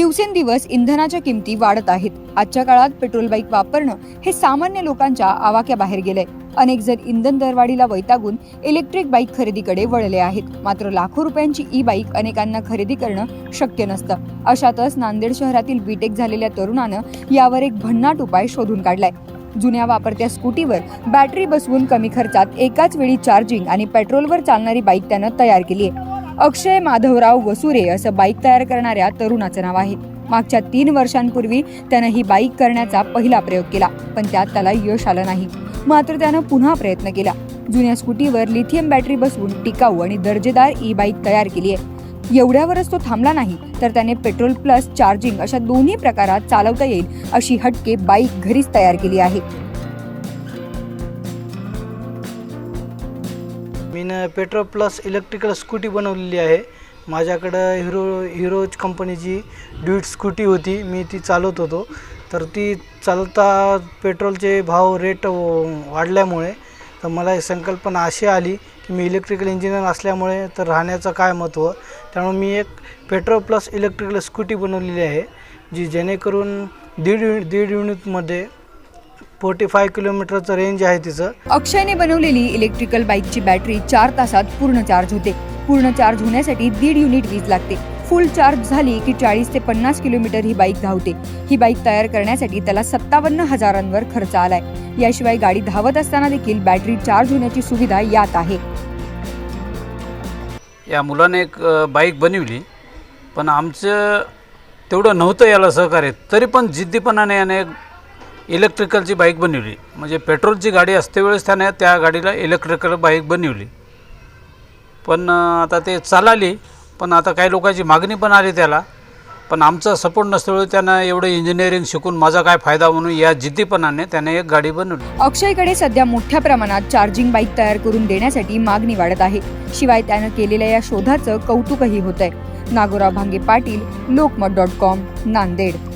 दिवसेंदिवस इंधनाच्या किमती वाढत आहेत. आजच्या काळात पेट्रोल बाईक वापरणं हे सामान्य लोकांच्या आवाक्याबाहेर गेलंय. अनेक जण इंधन दरवाढीला वैतागून इलेक्ट्रिक बाईक खरेदीकडे वळले आहेत. मात्र लाखो रुपयांची ई बाईक अनेकांना खरेदी करणं शक्य नसतं. अशातच नांदेड शहरातील बीटेक झालेल्या तरुणानं यावर एक भन्नाट उपाय शोधून काढलाय. जुन्या वापरत्या स्कूटीवर बॅटरी बसवून कमी खर्चात एकाच वेळी चार्जिंग आणि पेट्रोलवर चालणारी बाईक त्यानं तयार केली आहे. अक्षय माधवराव वसुरे असं बाईक तयार करणाऱ्या तरुणाचं नाव आहे. मागच्या तीन वर्षांपूर्वी त्यानं ही बाईक करण्याचा पहिला प्रयोग केला पण त्यात त्याला यश आलं नाही. मात्र त्यानं पुन्हा प्रयत्न केला. जुन्या स्कूटीवर लिथियम बॅटरी बसवून टिकाऊ आणि दर्जेदार ई बाईक तयार केली आहे एवढ्यावरच तो थांबला नाही तर त्याने पेट्रोल प्लस चार्जिंग अशा दोन्ही प्रकारात चालवता येईल अशी हटके बाईक घरीच तयार केली आहे. मी न पेट्रोल प्लस इलेक्ट्रिकल स्कूटी बनवलेली आहे. माझ्याकडं हिरो हिरोज कंपनीची ड्यूट स्कूटी होती. मी ती चालवत होतो. तर ती चालता पेट्रोलचे भाव रेट वाढल्यामुळे तर मला ही संकल्पना अशी आली की मी इलेक्ट्रिकल इंजिनियर असल्यामुळे तर राहण्याचं काय महत्त्व त्यामुळे मी एक पेट्रोल प्लस इलेक्ट्रिकल स्कूटी बनवलेली आहे जी जेणेकरून दीड युनिट दीड युनिटमध्ये फोर्टी फाय किलोमीटरचं रेंज आहे तिचं. अक्षयने बनवलेली इलेक्ट्रिकल बाईकची बॅटरी चार तासात पूर्ण चार्ज होते. पूर्ण चार्ज होण्यासाठी दीड युनिट वीज लागते. फुल चार्ज झाली की चाळीस ते पन्नास किलोमीटर ही बाईक धावते. ही बाईक तयार करण्यासाठी त्याला सत्तावन्न हजारांवर खर्च आलाय. याशिवाय गाडी धावत असताना देखील बॅटरी चार्ज होण्याची सुविधा यात आहे. या मुलाने एक बाईक बनवली. पण आमचं तेवढं नव्हतं याला सहकार्य. तरी पण जिद्दीपणाने याने एक इलेक्ट्रिकलची बाईक बनवली. म्हणजे पेट्रोलची गाडी असते वेळेस त्याने त्या गाडीला इलेक्ट्रिकल बाईक बनवली. पण आता ते चालाली पण आता काही लोकांची मागणी पण आली त्याला. पण आमचा सपोर्ट नसल्यामुळे त्यानं एवढं इंजिनिअरिंग शिकून माझा काय फायदा म्हणून या जिद्दीपणाने त्याने एक गाडी बनवली. अक्षयकडे सध्या मोठ्या प्रमाणात चार्जिंग बाईक तयार करून देण्यासाठी मागणी वाढत आहे. शिवाय त्यानं केलेल्या या शोधाचं कौतुकही होत आहे नागोराव भांगे पाटील लोकमत डॉट कॉम नांदेड.